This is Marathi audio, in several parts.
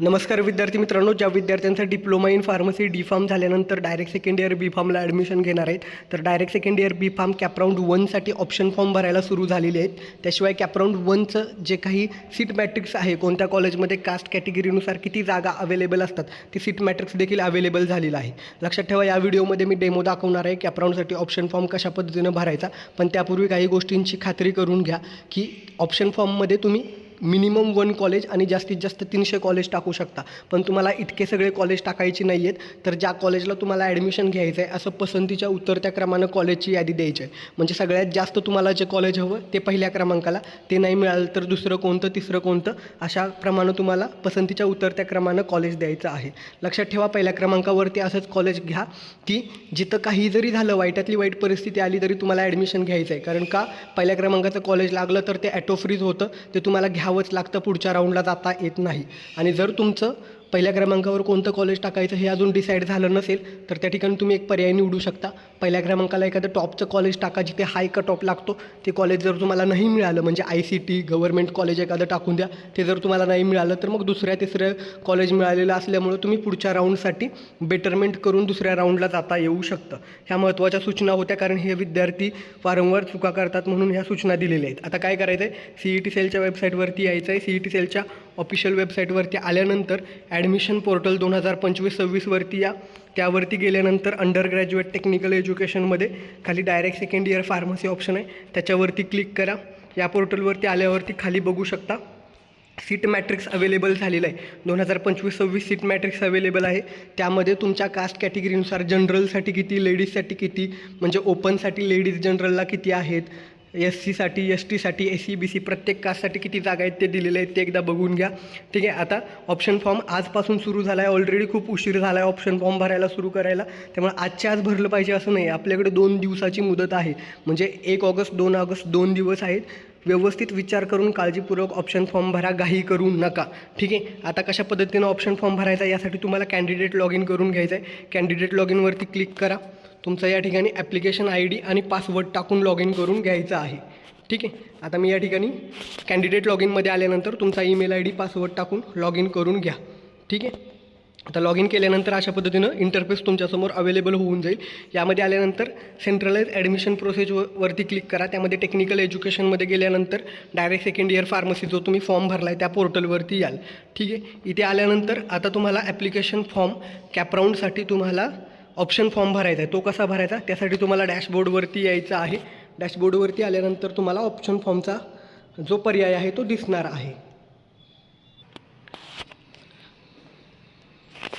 नमस्कार विद्यार्थी मित्रांनो ज्या विद्यार्थ्यांचा diploma in pharmacy D pharm झाल्यानंतर डायरेक्ट सेकंड इयर बी फार्मला ॲडमिशन घेणार आहेत तर direct second year B pharm CAP round वनसाठी option form भरायला सुरू झालेले आहेत. त्याशिवाय कॅपराऊंड वनचं जे काही सीट मॅट्रिक्स आहे कोणत्या कॉलेजमध्ये कास्ट कॅटेगरीनुसार किती जागा अवेलेबल असतात ती सीट मॅट्रिक्स देखील अवेलेबल झालेलं आहे. लक्षात ठेवा या व्हिडिओमध्ये मी डेमो दाखवणार आहे कॅपराऊंडसाठी ऑप्शन फॉर्म कशा पद्धतीनं भरायचा पण त्यापूर्वी काही गोष्टींची खात्री करून घ्या की ऑप्शन फॉर्ममध्ये तुम्ही मिनिमम वन कॉलेज आणि जास्तीत जास्त तीनशे कॉलेज टाकू शकता. पण तुम्हाला इतके सगळे कॉलेज टाकायचे नाही आहेत तर ज्या कॉलेजला तुम्हाला ॲडमिशन घ्यायचं आहे असं पसंतीच्या उतरत्या क्रमानं कॉलेजची यादी द्यायची आहे. म्हणजे सगळ्यात जास्त तुम्हाला जे कॉलेज हवं ते पहिल्या क्रमांकाला ते नाही मिळालं तर दुसरं कोणतं तिसरं कोणतं अशा प्रमाणे तुम्हाला पसंतीच्या उतरत्या क्रमानं कॉलेज द्यायचं आहे. लक्षात ठेवा पहिल्या क्रमांकावरती असंच कॉलेज घ्या की जिथं काही जरी झालं वाईटातली वाईट परिस्थिती आली तरी तुम्हाला ॲडमिशन घ्यायचं आहे कारण का? पहिल्या क्रमांकाचं कॉलेज लागलं तर ते ॲटो फ्रीज होतं ते तुम्हाला घ्या घ्यावंच लागतं पुढच्या राऊंडला जाता येत नाही. आणि जर तुमचं पहिल्या क्रमांकावर कोणतं कॉलेज टाकायचं हे अजून डिसाईड झालं नसेल तर त्या ठिकाणी तुम्ही एक पर्याय निवडू शकता. पहिल्या क्रमांकाला एखादं टॉपचं कॉलेज टाका जिथे हाय कट ऑफ लागतो. ते कॉलेज जर तुम्हाला नाही मिळालं म्हणजे I C T government college एखादं टाकून द्या. ते जर तुम्हाला नाही मिळालं तर मग दुसऱ्या तिसऱ्या कॉलेज मिळालेलं असल्यामुळं तुम्ही पुढच्या राऊंडसाठी बेटरमेंट करून दुसऱ्या राऊंडला जाता येऊ शकतं. ह्या महत्त्वाच्या सूचना होत्या कारण हे विद्यार्थी वारंवार चुका करतात म्हणून ह्या सूचना दिलेल्या आहेत. आता काय करायचं आहे सी ई टी सेलच्या वेबसाईटवरती यायचं आहे सी ई टी सेलच्या ऑफिशियल वेबसाईटवरती आल्यानंतर ॲडमिशन पोर्टल दोन हजार पंचवीस सव्वीसवरती या. त्यावरती गेल्यानंतर अंडर ग्रॅज्युएट टेक्निकल एज्युकेशनमध्ये खाली direct second year pharmacy option आहे. त्याच्यावरती क्लिक करा. या पोर्टलवरती आल्यावरती खाली बघू शकता. सीट मॅट्रिक्स अवेलेबल झालेलं आहे. दोन हजार पंचवीस सव्वीस सीट मॅट्रिक्स अवेलेबल आहे. त्यामध्ये तुमच्या कास्ट कॅटेगरीनुसार जनरलसाठी किती लेडीजसाठी किती म्हणजे ओपनसाठी लेडीज जनरलला किती आहेत? एस सीसाठी एस टीसाठी एस सी बी सी प्रत्येक कास्टसाठी किती जागा आहेत ते दिलेले आहेत ते एकदा बघून घ्या. ठीक आहे आता ऑप्शन फॉर्म आजपासून सुरू झाला आहे ऑलरेडी खूप उशीर झाला आहे ऑप्शन फॉर्म भरायला सुरू करायला. त्यामुळे आजच्या आज भरलं पाहिजे असं नाही आपल्याकडे दोन दिवसाची मुदत आहे. म्हणजे एक ऑगस्ट दोन ऑगस्ट दोन दिवस आहेत. व्यवस्थित विचार करून काळजीपूर्वक ऑप्शन फॉर्म भरा घाई करू नका. ठीक आहे? आता कशा पद्धतीनं ऑप्शन फॉर्म भरायचा यासाठी तुम्हाला कॅन्डिडेट लॉग इन करून घ्यायचं आहे. कॅन्डिडेट लॉग इनवरती क्लिक करा. तुमचं या ठिकाणी ॲप्लिकेशन आय डी आणि पासवर्ड टाकून लॉग इन करून घ्यायचं आहे. ठीक आहे? आता मी या ठिकाणी कॅन्डिडेट लॉग इनमध्ये आल्यानंतर तुमचा ईमेल आय डी पासवर्ड टाकून लॉग इन करून घ्या. ठीक आहे? आता लॉग इन केल्यानंतर अशा पद्धतीनं इंटरफेस तुमच्यासमोर अवेलेबल होऊन जाईल. यामध्ये आल्यानंतर सेंट्रलाइज ॲडमिशन प्रोसेस वरती क्लिक करा. त्यामध्ये टेक्निकल एज्युकेशनमध्ये गेल्यानंतर डायरेक्ट सेकंड इयर फार्मसी जो तुम्ही फॉर्म भरला आहे त्या पोर्टलवरती याल. ठीक आहे? इथे आल्यानंतर आता तुम्हाला ॲप्लिकेशन फॉर्म कॅपराऊंडसाठी तुम्हाला ऑप्शन फॉर्म भरायचा आहे. तो कसा भरायचा? त्यासाठी तुम्हाला डॅशबोर्डवरती यायचं आहे. डॅशबोर्डवरती आल्यानंतर तुम्हाला ऑप्शन फॉर्मचा जो पर्याय आहे तो दिसणार आहे.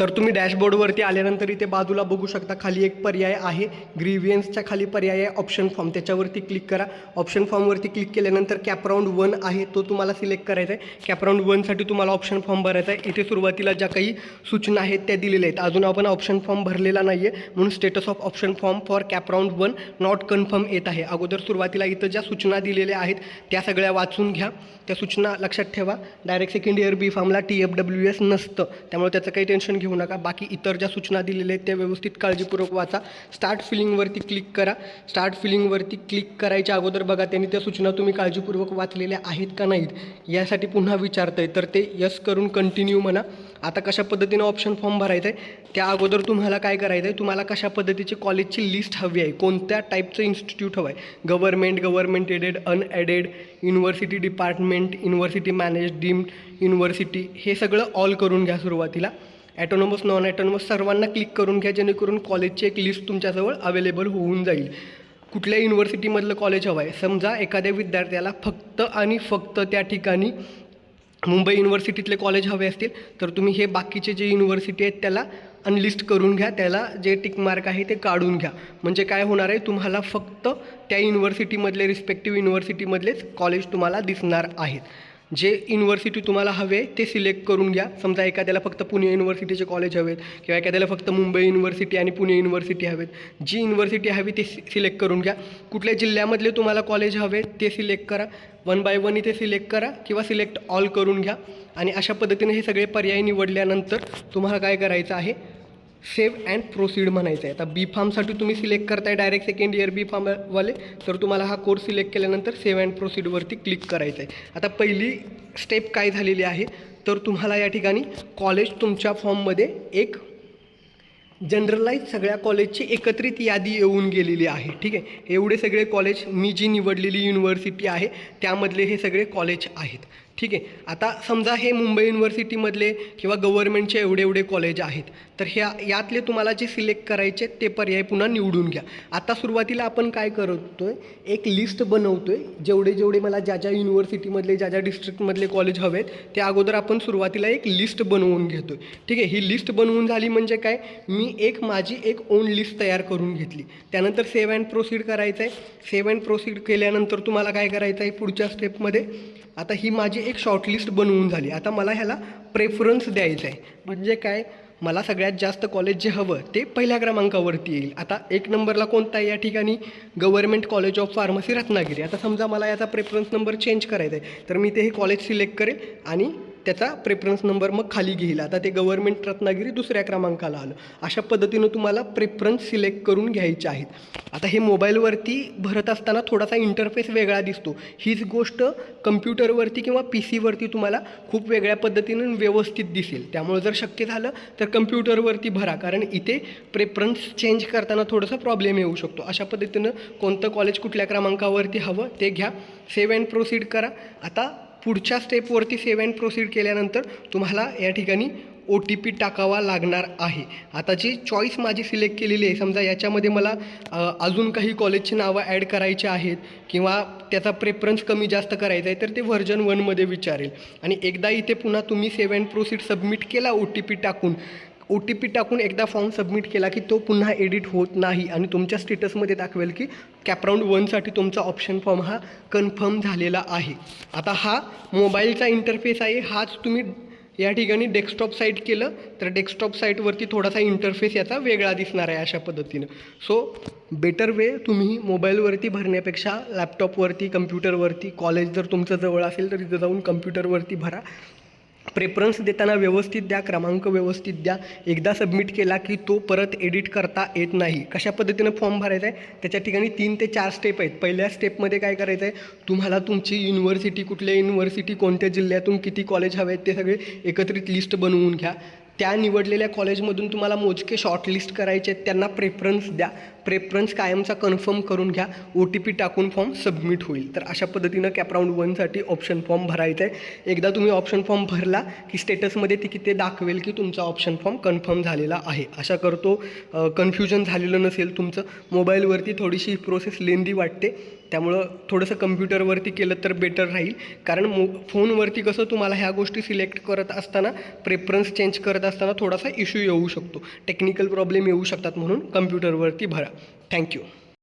तर तुम्ही डॅशबोर्डवरती आल्यानंतर इथे बाजूला बघू शकता खाली एक पर्याय आहे. ग्रीवियन्सच्या खाली पर्याय आहे ऑप्शन फॉर्म त्याच्यावरती क्लिक करा. ऑप्शन फॉर्मवरती क्लिक केल्यानंतर कॅपराऊंड वन आहे तो तुम्हाला सिलेक्ट करायचा आहे. कॅपराऊंड वनसाठी तुम्हाला ऑप्शन फॉर्म भरायचा आहे. इथे सुरुवातीला ज्या काही सूचना आहेत त्या दिलेल्या आहेत. अजून आपण ऑप्शन फॉर्म भरलेला नाही आहे म्हणून status of option form for CAP round one not confirm येत आहे. अगोदर सुरुवातीला इथं ज्या सूचना दिलेल्या आहेत त्या सगळ्या वाचून घ्या. त्या सूचना लक्षात ठेवा. डायरेक्ट सेकंड इयर बी फॉर्मला टी एफ डब्ल्यू एस नसतं. त्यामुळे त्याचं काही टेन्शन घेऊ नका. बाकी इतर ज्या सूचना दिलेल्या आहेत त्या व्यवस्थित काळजीपूर्वक वाचा. स्टार्ट फिलिंगवरती क्लिक करा. स्टार्ट फिलिंगवरती क्लिक करायच्या अगोदर बघा त्यांनी त्या सूचना तुम्ही काळजीपूर्वक वाचलेल्या आहेत का नाहीत यासाठी पुन्हा विचारतं आहे तर ते यस करून कंटिन्यू म्हणा. आता कशा पद्धतीनं ऑप्शन फॉर्म भरायचं आहे त्या अगोदर तुम्हाला काय करायचं आहे तुम्हाला कशा पद्धतीची कॉलेजची लिस्ट हवी आहे? कोणत्या टाईपचं इन्स्टिट्यूट हवं आहे government government aided unaided university department university manage deemed university हे सगळं ऑल करून घ्या सुरुवातीला. ॲटोनॉमस नॉन ॲटोनॉमस सर्वांना क्लिक करून घ्या जेणेकरून कॉलेजची एक लिस्ट तुमच्याजवळ अवेलेबल होऊन जाईल. कुठल्या युनिव्हर्सिटीमधलं कॉलेज हवं आहे समजा एखाद्या विद्यार्थ्याला फक्त आणि फक्त त्या ठिकाणी मुंबई युनिव्हर्सिटीतले कॉलेज हवे असतील तर तुम्ही हे बाकीचे जे युनिव्हर्सिटी आहेत त्याला अनलिस्ट करून घ्या त्याला जे टिकमार्क आहे ते काढून घ्या. म्हणजे काय होणार आहे? तुम्हाला फक्त त्या युनिव्हर्सिटीमधले रिस्पेक्टिव्ह युनिव्हर्सिटीमधलेच कॉलेज तुम्हाला दिसणार आहेत. जे युनिव्हर्सिटी तुम्हाला हवे ते सिलेक्ट करून घ्या. समजा एखाद्याला फक्त पुणे युनिव्हर्सिटीचे कॉलेज हवेत किंवा एखाद्याला फक्त मुंबई युनिव्हर्सिटी आणि पुणे युनिव्हर्सिटी हवेत. जी युनिव्हर्सिटी हवी ते सिलेक्ट करून घ्या. कुठल्या जिल्ह्यामधले तुम्हाला कॉलेज हवे ते सिलेक्ट करा. वन बाय वन इथे सिलेक्ट करा किंवा सिलेक्ट ऑल करून घ्या. आणि अशा पद्धतीने हे सगळे पर्याय निवडल्यानंतर तुम्हाला काय करायचं आहे? सेव्ह अँड प्रोसीड म्हणायचं आहे. आता बी फार्मसाठी तुम्ही सिलेक्ट करताय डायरेक्ट सेकंड इयर बी फार्मवाले तर तुम्हाला हा कोर्स सिलेक्ट केल्यानंतर सेव्ह अँड प्रोसीडवरती क्लिक करायचं आहे आता पहिली स्टेप काय झालेली आहे तर तुम्हाला या ठिकाणी कॉलेज तुमच्या फॉर्ममध्ये एक जनरलाइज सगळ्या कॉलेजची एकत्रित यादी येऊन गेलेली आहे. ठीक आहे? एवढे सगळे कॉलेज मी जी निवडलेली युनिव्हर्सिटी आहे त्यामधले हे सगळे कॉलेज आहेत. ठीक आहे. आता समजा हे मुंबई युनिव्हर्सिटीमधले किंवा गव्हर्नमेंटचे एवढे एवढे कॉलेज आहेत. तर ह्या यातले तुम्हाला जे सिलेक्ट करायचे ते पर्याय पुन्हा निवडून घ्या. आता सुरुवातीला आपण काय करतो आहे एक लिस्ट बनवतो आहे जेवढे जेवढे मला ज्या ज्या युनिव्हर्सिटीमधले ज्या ज्या डिस्ट्रिक्टमधले कॉलेज हवेत ते अगोदर आपण सुरुवातीला एक लिस्ट बनवून घेतो आहे ठीक आहे. ही लिस्ट बनवून झाली म्हणजे काय? मी एक माझी एक ओन लिस्ट तयार करून घेतली. त्यानंतर सेव्ह अँड प्रोसीड करायचं आहे सेव्ह अँड प्रोसीड केल्यानंतर तुम्हाला काय करायचं आहे पुढच्या स्टेपमध्ये आता ही माझी एक शॉर्टलिस्ट बनवून झाली. आता मला ह्याला प्रेफरन्स द्यायचा आहे. म्हणजे काय? मला सगळ्यात जास्त कॉलेज जे हवं ते पहिल्या क्रमांकावरती येईल. आता एक नंबरला कोणता आहे या ठिकाणी? Government college of pharmacy Ratnagiri. आता समजा मला याचा प्रेफरन्स नंबर चेंज करायचा आहे. तर मी ते हे कॉलेज सिलेक्ट करेल आणि त्याचा प्रेफरन्स नंबर मग खाली घेईल. आता ते गव्हर्मेंट रत्नागिरी दुसऱ्या क्रमांकाला आलं. अशा पद्धतीनं तुम्हाला प्रेफरन्स सिलेक्ट करून घ्यायचे आहेत. आता हे मोबाईलवरती भरत असताना थोडासा इंटरफेस वेगळा दिसतो. हीच गोष्ट कम्प्युटरवरती किंवा पी सीवरती तुम्हाला खूप वेगळ्या पद्धतीनं व्यवस्थित दिसेल. त्यामुळे जर शक्य झालं तर कम्प्युटरवरती भरा. कारण इथे प्रेफरन्स चेंज करताना थोडंसं प्रॉब्लेम येऊ शकतो. अशा पद्धतीनं कोणतं कॉलेज कुठल्या क्रमांकावरती हवं ते घ्या. सेव्ह अँड प्रोसीड करा. आता पुढच्या स्टेपवरती सेव्ह अँड प्रोसीड केल्यानंतर तुम्हाला या ठिकाणी ओ टी पी टाकावा लागणार आहे. आता जी चॉईस माझी सिलेक्ट केलेली आहे समजा याच्यामध्ये मला अजून काही कॉलेजची नावं ॲड करायची आहेत किंवा त्याचा प्रेफरन्स कमी जास्त करायचा आहे तर ते व्हर्जन वनमध्ये विचारेल. आणि एकदा इथे पुन्हा तुम्ही सेव्ह अँड प्रोसीड सबमिट केला ओ टी पी टाकून ओ टी पी टाकून एकदा फॉर्म सबमिट केला की तो पुन्हा एडिट होत नाही. आणि तुमच्या स्टेटसमध्ये दाखवेल की कॅपराऊंड वनसाठी तुमचा ऑप्शन फॉर्म हा कन्फर्म झालेला आहे. आता हा मोबाईलचा इंटरफेस आहे. हाच तुम्ही या ठिकाणी डेस्कटॉप साईट केलं तर डेस्कटॉप साईटवरती थोडासा इंटरफेस याचा वेगळा दिसणार आहे अशा पद्धतीनं. सो बेटर वे तुम्ही मोबाईलवरती भरण्यापेक्षा लॅपटॉपवरती कम्प्युटरवरती कॉलेज जर तुमचं जवळ असेल तर तिथं जाऊन कम्प्युटरवरती भरा. प्रेफरन्स देताना व्यवस्थित द्या क्रमांक व्यवस्थित द्या. एकदा सबमिट केला की तो परत एडिट करता येत नाही. कशा पद्धतीनं फॉर्म भरायचा आहे? त्याच्या ठिकाणी तीन ते चार स्टेप आहेत. पहिल्या स्टेपमध्ये काय करायचं आहे? तुम्हाला तुमची युनिव्हर्सिटी कुठल्या युनिव्हर्सिटी कोणत्या जिल्ह्यातून किती कॉलेज हवे आहेत ते सगळे एकत्रित लिस्ट बनवून घ्या. त्या निवडलेल्या कॉलेजमधून तुम्हाला मोजके शॉर्टलिस्ट करायचे आहेत. त्यांना प्रेफरन्स द्या. प्रेफरन्स कायमचा कन्फर्म करून घ्या. ओ टी पी टाकून फॉर्म सबमिट होईल. तर अशा पद्धतीनं कॅपराऊंड वनसाठी ऑप्शन फॉर्म भरायचा आहे एकदा तुम्ही ऑप्शन फॉर्म भरला की स्टेटसमध्ये ती किती दाखवेल की तुमचा ऑप्शन फॉर्म कन्फर्म झालेला आहे. आशा करतो. कन्फ्युजन झालेलं नसेल तुमचं. मोबाईलवरती थोडीशी प्रोसेस लेंदी वाटते. त्यामुळं थोडंसं कम्प्युटरवरती केलं तर बेटर राहील. कारण मो फोनवरती कसं तुम्हाला ह्या गोष्टी सिलेक्ट करत असताना प्रेफरन्स चेंज करत असताना थोडासा इश्यू येऊ शकतो. टेक्निकल प्रॉब्लेम येऊ शकतात म्हणून कम्प्युटरवरती भरा. Thank you.